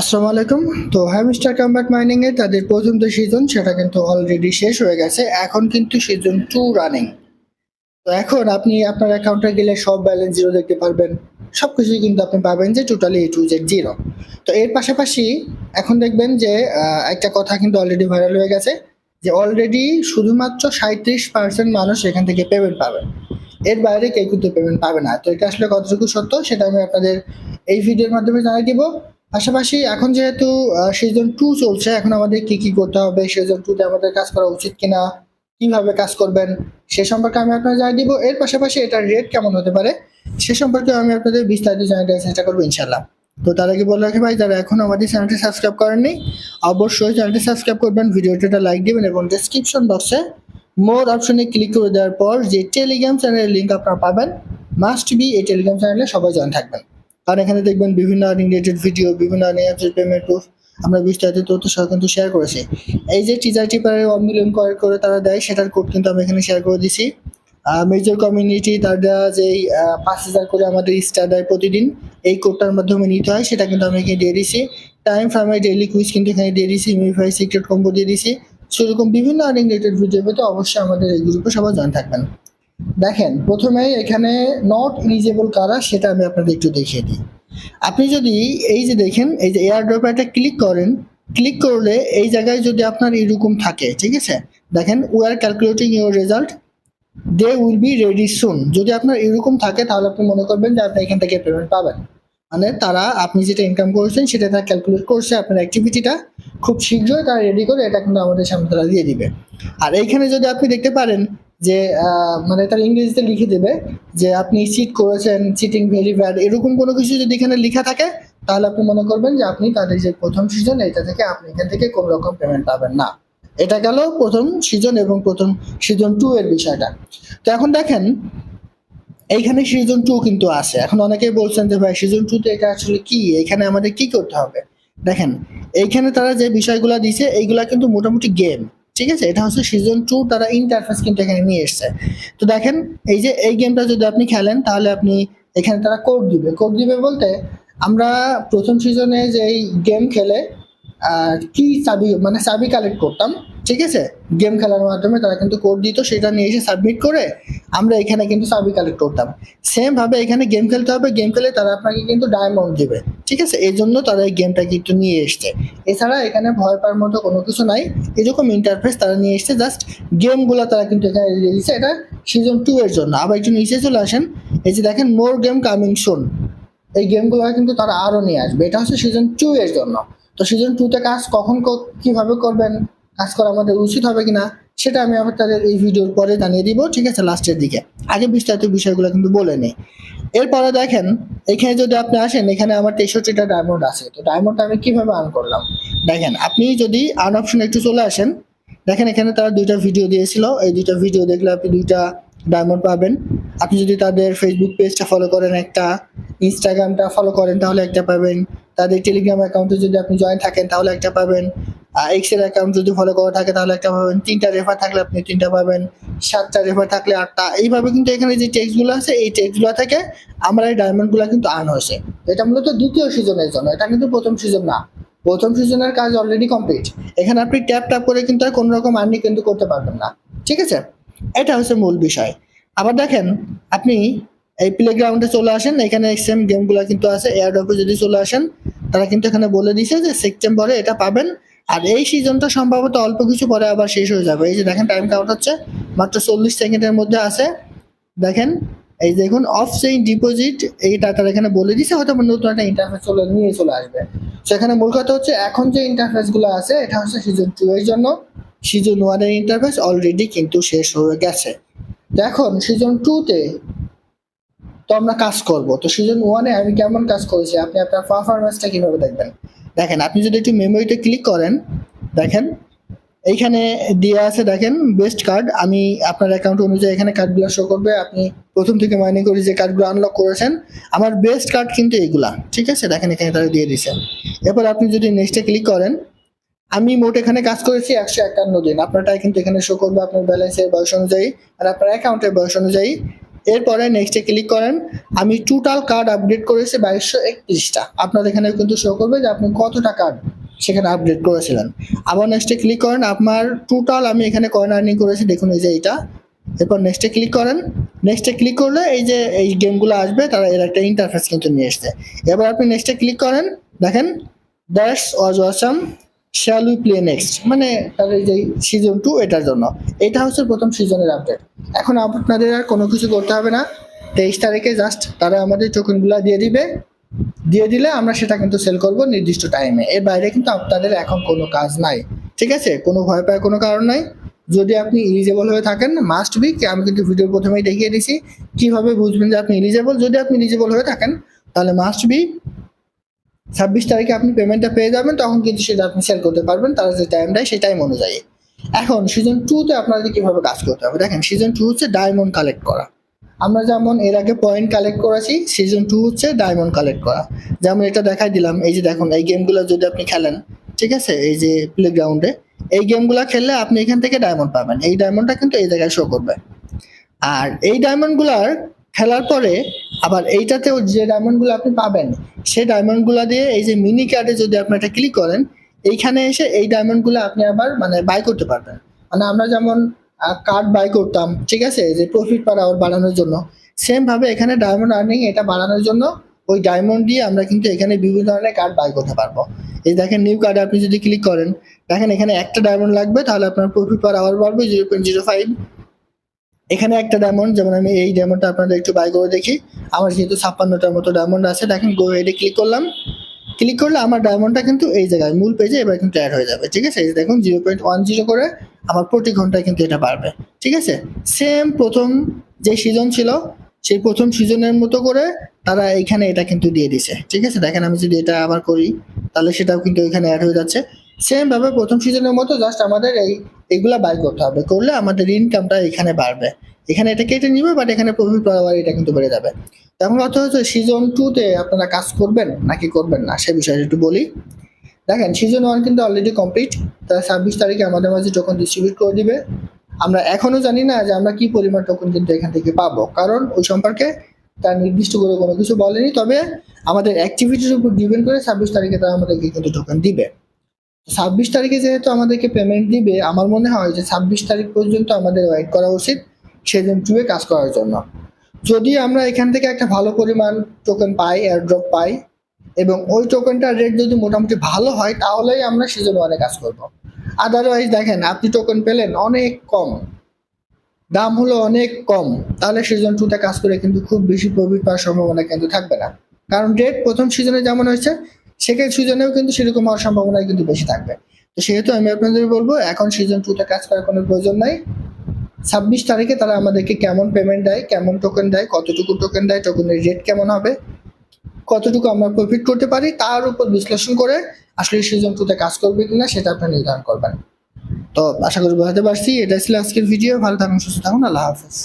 আসসালামু আলাইকুম। তো হ্যামস্টার কামব্যাক মাইনিং এ তাদের প্রথম যে সিজন সেটা কিন্তু অলরেডি শেষ হয়ে গেছে। এখন কিন্তু সিজন টু রানিং তো এখন আপনি আপনার অ্যাকাউন্টে গেলে সব ব্যালেন্স জিরো দেখতে পারবেন। সব কিছুই কিন্তু আপনি পাবেন যে totally A to Z zero তো এর পাশাপাশি এখন দেখবেন যে একটা কথা কিন্তু অলরেডি ভাইরাল হয়ে গেছে যে অলরেডি শুধুমাত্র সাঁত্রিশ পার্সেন্ট মানুষ এখান থেকে পেমেন্ট পাবে। এর বাইরে কেউ কিন্তু পেমেন্ট পাবে না। তো এটা আসলে কতটুকু সত্য সেটা আমি আপনাদের এই ভিডিওর মাধ্যমে জানিয়ে দিব। পাশাপাশি এখন যেহেতু সিজন টু চলছে, এখন আমাদের কি কি করতে হবে সিজন টুতে আমাদের কাজ করা উচিত কিনা, কীভাবে কাজ করবেন, সে সম্পর্কে আমি আপনার জানিয়ে দিব। এর পাশাপাশি এটার রেট কেমন হতে পারে, সে সম্পর্কে আমি আপনাদের বিস্তারিত জানিয়ে দেওয়ার চেষ্টা করব ইনশাল্লাহ তো তার আগে বলে রাখি ভাই, যারা এখন আমাদের চ্যানেলটি সাবস্ক্রাইব করেননি, অবশ্যই চ্যানেলটি সাবস্ক্রাইব করবেন ভিডিওটা লাইক দিবেন এবং ডেসক্রিপশন বক্সে মোর অপশনে ক্লিক করে দেওয়ার পর যে টেলিগ্রাম চ্যানেলের লিঙ্ক আপনারা পাবেন মাস্ট বি এই টেলিগ্রাম চ্যানেলে সবাই জয়েন থাকবেন। কারণ এখানে দেখবেন বিভিন্ন আর্নিং রিলেটেড ভিডিও বিভিন্ন আর্নিং অ্যাপসের পেমেন্ট প্রুফ আমরা বিস্তারিত তথ্য সহ কিন্তু শেয়ার করেছি। এই যে টিজার টিপারে ওয়ান মিলিয়ন করে করে তারা দেয়, সেটার কোড কিন্তু আমি এখানে শেয়ার করে দিছি। মেজর কমিউনিটি তার দেওয়া যে পাঁচ হাজার করে আমাদের স্টার দেয় প্রতিদিন, এই কোডটার মাধ্যমে নিতে হয়, সেটা কিন্তু আমি এখানে দিয়ে দিছি। টাইম ফ্রামের ডেইলি কুইজ কিন্তু এখানে দিয়ে দিছি মিফাই সিক্রেট কম্বো দিয়ে দিছি। সেরকম বিভিন্ন আর্নিং রিলেটেড ভিডিও পেতে অবশ্যই আমাদের এই গ্রুপে সবাই জয়েন থাকবেন। দেখেন, প্রথমে এখানে নট ইলিজেবল কারা সেটা আমি আপনাদের একটু দেখিয়ে দিই। আপনি যদি এই যে দেখেন, এই যে এয়ার ড্রপ একটা ক্লিক করেন ক্লিক করলে এই জায়গায় যদি আপনার এরকম থাকে, ঠিক আছে? দেখেন we are calculating your result they will be ready soon যদি আপনার এরকম থাকে, তাহলে আপনি মনে করবেন যে আপনি এখান থেকে পেমেন্ট পাবেন। মানে তারা, আপনি যেটা ইনকাম করেছেন, সেটা তারা ক্যালকুলেট করছে আপনার অ্যাক্টিভিটিটা খুব শীঘ্রই তারা রেডি করে, এটা কিন্তু আমাদের সামনে তারা দিয়ে দিবে। আর এইখানে যদি আপনি দেখতে পারেন যে মানে তার ইংরেজিতে লিখে দেবে যে, আপনি চিট করেছেন চিটিং ভেরি ব্যাড এরকম কোনো কিছু যদি এখানে লেখা থাকে, তাহলে আপনি মনে করবেন যে, আপনি তাদের যে প্রথম সিজন এটা থেকে আপনি এখান থেকে কোনো রকম পেমেন্ট পাবেন না। এটা গেল প্রথম সিজন এবং প্রথম সিজন টু এর বিষয়টা। তো এখন দেখেন, এইখানে সিজন টু কিন্তু আছে। এখন অনেকেই বলছেন যে, ভাই সিজন টুতে এটা আসলে কি? এখানে আমাদের কি করতে হবে? দেখেন, এইখানে তারা যে বিষয়গুলো দিছে, এইগুলা কিন্তু মোটামুটি গেম ঠিক আছে? এটা হচ্ছে সিজন টু তারা ইন্টারফেস কিন্তু এখানে নিয়ে এসছে। তো দেখেন, এই যে এই গেমটা যদি আপনি খেলেন, তাহলে আপনি এখানে তারা কোড দিবে। কোড দিবে বলতে আমরা প্রথম সিজনে যে এই গেম খেলে কি চাবি মানে চাবি কালেক্ট করতাম ঠিক আছে? গেম খেলার মাধ্যমে তারা কিন্তু কোড দিত, সেটা নিয়ে এসে সাবমিট করে আমরা এখানে কিন্তু চাবি কালেক্ট করতাম। সেম ভাবে এখানে গেম খেলতে হবে গেম খেলে তারা আপনাকে কিন্তু ডায়মন্ড দেবে। ঠিক আছে? এই জন্য তারা এই গেমটা কিন্তু নিয়ে এসছে। এছাড়া এখানে ভয় পাওয়ার মতো কোনো কিছু নাই। এরকম ইন্টারফেস তারা নিয়ে এসছে জাস্ট গেমগুলো তারা কিন্তু এখানে দিয়ে দিচ্ছে এটা সিজন টু এর জন্য। আবার একটু নিচে চলে আসেন। এই যে দেখেন মোর গেম কামিং সুন এই গেমগুলো কিন্তু তারা আরও নিয়ে আসবে। এটা হচ্ছে সিজন টু এর জন্য। তো সিজন টুতে কাজ কখন কীভাবে করবেন? কাজ করা আমাদের উচিত হবে কিনা, সেটা আমি আবার তাদের এই ভিডিওর পরে জানিয়ে দিব, ঠিক আছে লাস্টের দিকে। আগে বিস্তারিত বিষয়গুলো কিন্তু বলে নেই। এরপরে দেখেন, এখানে যদি আপনি আসেন, এখানে আমার তেষট্টিটা ডায়মন্ড আছে। তো ডায়মন্ডটা আমি কীভাবে আর্ন করলাম? দেখেন, আপনি যদি আর্ন অপশনে একটু চলে আসেন, দেখেন এখানে তারা দুইটা ভিডিও দিয়েছিল। এই দুইটা ভিডিও দেখলে আপনি দুইটা ডায়মন্ড পাবেন। আপনি যদি তাদের ফেসবুক পেজটা ফলো করেন একটা ইনস্টাগ্রামটা ফলো করেন, তাহলে একটা পাবেন। তাদের টেলিগ্রাম অ্যাকাউন্টে যদি আপনি জয়েন থাকেন, তাহলে একটা পাবেন। এক্সের অ্যাকাউন্ট যদি ফলো করা থাকে, তাহলে একটা পাবেন। তিনটা রেফার থাকলে আপনি তিনটা পাবেন। সাতটা রেফার থাকলে আটটা। এইভাবে কিন্তু এখানে যে টেক্সটগুলো আছে, এই টেক্সটগুলো থেকে আমার এই ডায়মন্ডগুলো কিন্তু আর্ন হয়েছে। এটা মূলত দ্বিতীয় সিজনের জন্য। এটা কিন্তু প্রথম সিজন না। প্রথম সিজনের কাজ অলরেডি কমপ্লিট এখানে আপনি ট্যাপ ট্যাপ করে কিন্তু আর কোনো রকম আর্নি কিন্তু করতে পারবেন না। ঠিক আছে? এটা হচ্ছে মূল বিষয়। আবার দেখেন, আপনি এই প্লে গ্রাউন্ডে চলে আসেন। এখানে সেম গেমগুলো কিন্তু আছে। এয়ারড্রপে যদি চলে আসেন, তারা কিন্তু এখানে বলে দিছে যে সেপ্টেম্বরে এটা পাবেন। আর এই সিজনটা সম্ভবত অল্প কিছু পরে আবার শেষ হয়ে যাবে। এই যে দেখেন টাইম কাউন্ট হচ্ছে মাত্র চল্লিশ সেকেন্ডের মধ্যে আছে। দেখেন, এই দেখুন অফ সেইন ডিপোজিট এইটা তারা এখানে বলে দিছে, হয়তো নতুন একটা ইন্টারফেস চলে, নিয়ে চলে আসবে। সেখানে মূল কথা হচ্ছে, এখন যে ইন্টারফেসগুলো আছে, এটা হচ্ছে সিজন টু এর জন্য। সিজন ওয়ানের ইন্টারফেস অলরেডি কিন্তু শেষ হয়ে গেছে। এখন সিজন টুতে তো আমরা কাজ করব। তো সিজন ওয়ানে আমি কেমন কাজ করেছি? আপনি আপনার পারফরমেন্সটা কীভাবে দেখবেন? দেখেন, আপনি যদি একটু মেমোরিতে ক্লিক করেন, দেখেন, এইখানে দেওয়া আছে, দেখেন বেস্ট কার্ড আমি আপনার অ্যাকাউন্ট অনুযায়ী এখানে কার্ডগুলো শো করবে, আপনি প্রথম থেকে মাইনে করে যে কার্ডগুলো আনলক করেছেন, আমার বেস্ট কার্ড কিন্তু এইগুলা ঠিক আছে? দেখেন, এখানে তারা দিয়ে দিয়েছেন এরপর আপনি যদি নেক্সটে ক্লিক করেন, আমি মোট এখানে কাজ করেছি একশো একান্ন দিন আপনারটা কিন্তু এখানে শো করবে আপনার ব্যালেন্সের বয়স অনুযায়ী, আর আপনার অ্যাকাউন্টের বয়স অনুযায়ী এরপরে নেক্সটে ক্লিক করেন, আমি টোটাল কার্ড আপডেট করেছি বাইশশো একত্রিশটা। আপনার এখানে কিন্তু শো করবে যে আপনি কতটা কার্ড সেখানে আপডেট করেছিলেন। আবার নেক্সটে ক্লিক করেন, আপনার টোটাল আমি এখানে কয়েন আর্নিং করেছি, দেখুন এই যে এইটা। এরপর নেক্সটে ক্লিক করেন নেক্সটে ক্লিক করলে এই যে এই গেমগুলো আসবে, তারা এর একটা ইন্টারফেস কিন্তু নিয়ে এসছে। এবার আপনি নেক্সটে ক্লিক করেন, দেখেন that's was awesome shall we play next মানে তাদের যে সিজন টু এটার জন্য। এটা হচ্ছে প্রথম সিজনের আপডেট এখন আপনাদের আর কোনো কিছু করতে হবে না। তেইশ তারিখে জাস্ট তারা আমাদের টোকেনগুলো দিয়ে দিবে। দিয়ে দিলে আমরা সেটা কিন্তু সেল করব নির্দিষ্ট টাইমে এর বাইরে কিন্তু আপনাদের এখন কোনো কাজ নাই। ঠিক আছে? কোনো ভয় পাওয়ার কোনো কারণ নাই। যদি আপনি ইলিজেবল হয়ে থাকেন মাস্ট বি আমি কিন্তু ভিডিও প্রথমেই দেখিয়ে দিছি। কীভাবে বুঝবেন যে আপনি ইলিজেবল যদি আপনি ইলিজেবল হয়ে থাকেন, তাহলে মাস্ট বি ছাব্বিশ তারিখে আপনি পেমেন্টটা পেয়ে যাবেন, তখন কিন্তু সেটা আপনি সেল করতে পারবেন, তারা যে টাইম দেয় সেই টাইম অনুযায়ী। এখন সিজন টুতে আপনাদের কীভাবে কাজ করতে হবে? দেখেন সিজন টু হচ্ছে ডায়মন্ড কালেক্ট করা। আমরা যেমন এর আগে পয়েন্ট কালেক্ট করেছি সিজন টু হচ্ছে ডায়মন্ড কালেক্ট করা। যেমন এটা দেখাই দিলাম, এই যে দেখুন, এই গেমগুলো যদি আপনি খেলেন, ঠিক আছে? এই যে প্লেগ্রাউন্ডে এই গেমগুলো খেললে আপনি এখান থেকে ডায়মন্ড পাবেন। এই ডায়মন্ডটা কিন্তু এই জায়গায় শো করবে। আর এই ডায়মন্ডগুলার খেলার পরে আবার এইটাতেও যে ডায়মন্ডগুলো আপনি পাবেন, সেই ডায়মন্ডগুলো দিয়ে এই যে মিনি কার্ডে যদি আপনি এটা ক্লিক করেন, এইখানে এসে এই ডায়মন্ডগুলো আপনি আবার মানে বাই করতে পারবেন। মানে আমরা যেমন কার্ড বাই করতাম, ঠিক আছে? যে প্রফিট পার আওয়ার বাড়ানোর জন্য। সেম ভাবে এখানে ডায়মন্ড আর্নিং এটা বাড়ানোর জন্য ওই ডায়মন্ড দিয়ে আমরা কিন্তু এখানে বিভিন্ন ধরনের কার্ড বাই করতে পারব। এই দেখেন নিউ কার্ডে আপনি যদি ক্লিক করেন, দেখেন এখানে একটা ডায়মন্ড লাগবে, তাহলে আপনার প্রফিট পার আওয়ার বাড়বে জিরো পয়েন্ট জিরো ফাইভ এখানে একটা ডায়মন্ড যেমন আমি এই ডায়মন্ডটা আপনাদের একটু বাই করে দেখি। আমার যেহেতু ছাপ্পান্নটার মতো ডায়মন্ড আছে, দেখেন গো হেডে ক্লিক করলাম। ক্লিক করলে আমার ডায়মন্ডটা কিন্তু এই জায়গায় মূল পেজে এবার কিন্তু অ্যাড হয়ে যাবে, ঠিক আছে? এই দেখুন জিরো পয়েন্ট ওয়ান জিরো করে আমার প্রতি ঘন্টায় কিন্তু এটা বাড়বে, ঠিক আছে? সেম প্রথম যে সিজন ছিল, সেই প্রথম সিজনের মতো করে তারা এখানে এটা কিন্তু দিয়ে দিছে, ঠিক আছে? দেখেন আমি যদি এটা আবার করি, তাহলে সেটাও কিন্তু এখানে অ্যাড হয়ে যাচ্ছে। সেম ভাবে প্রথম সিজনের মতো জাস্ট আমাদের এই এগুলা বাই করতে হবে। করলে আমাদের ইনকামটা এখানে বাড়বে। এখানে এটা কেটে নিবে বাট এখানে প্রফিট পাওয়ার এটা কিন্তু বেড়ে যাবে। তেমন কথা হচ্ছে সিজন টুতে আপনারা কাজ করবেন নাকি করবেন না? সে বিষয়ে একটু বলি। দেখেন সিজন ওয়ান কিন্তু অলরেডি কমপ্লিট তারা ছাব্বিশ তারিখে আমাদের মাঝে টোকন ডিস্ট্রিবিউট করে দিবে। আমরা এখনও জানি না যে আমরা কি পরিমাণ টোকন কিন্তু এখান থেকে পাবো। কারণ ওই সম্পর্কে তার নির্দিষ্ট করে কোনো কিছু বলেনি। তবে আমাদের অ্যাক্টিভিটির উপর ডিপেন্ড করে ছাব্বিশ তারিখে তারা আমাদেরকে কিন্তু টোকন দিবে। ছাব্বিশ তারিখে যেহেতু আমাদেরকে পেমেন্ট দিবে, আমার মনে হয় যে ছাব্বিশ তারিখ পর্যন্ত আমাদের ওয়েট করা উচিত, সেদিন টুয়ে কাজ করার জন্য। যদি আমরা এখান থেকে একটা ভালো পরিমাণ টোকেন পাই এয়ারড্রপ পাই, এবং ওই টোকেনটার রেট যদি মোটামুটি ভালো হয়, তাহলেই আমরা সিজন ওয়ানে কাজ করব। আদারওয়াইজ দেখেন, আপনি টোকেন পেলেন অনেক কম, দাম হলো অনেক কম, তাহলে সিজন টুতে কাজ করে কিন্তু খুব বেশি প্রফিট পাওয়ার সম্ভাবনা কিন্তু থাকবে না। কারণ রেট প্রথম সিজনে যেমন হয়েছে সেকেন্ড সিজনেও কিন্তু সেরকম হওয়ার সম্ভাবনা কিন্তু বেশি থাকবে। তো সেহেতু আমি আপনাদের বলব, এখন সিজন টুতে কাজ করার কোনো প্রয়োজন নাই। ছাব্বিশ তারিখে তারা আমাদেরকে কেমন পেমেন্ট দেয়, কেমন টোকেন দেয়, কতটুকু টোকেন দেয় টোকেনের রেট কেমন হবে, কতটুকু আমরা প্রফিট করতে পারি, তার উপর বিশ্লেষণ করে আসলে সিজন টুতে কাজ করবে কিনা সেটা আপনি নির্ধারণ করবেন। তো আশা করি বোঝাতে পারছি। এটা ছিল আজকের ভিডিও ভালো থাকুন, সুস্থ থাকুন। আল্লাহ হাফেজ।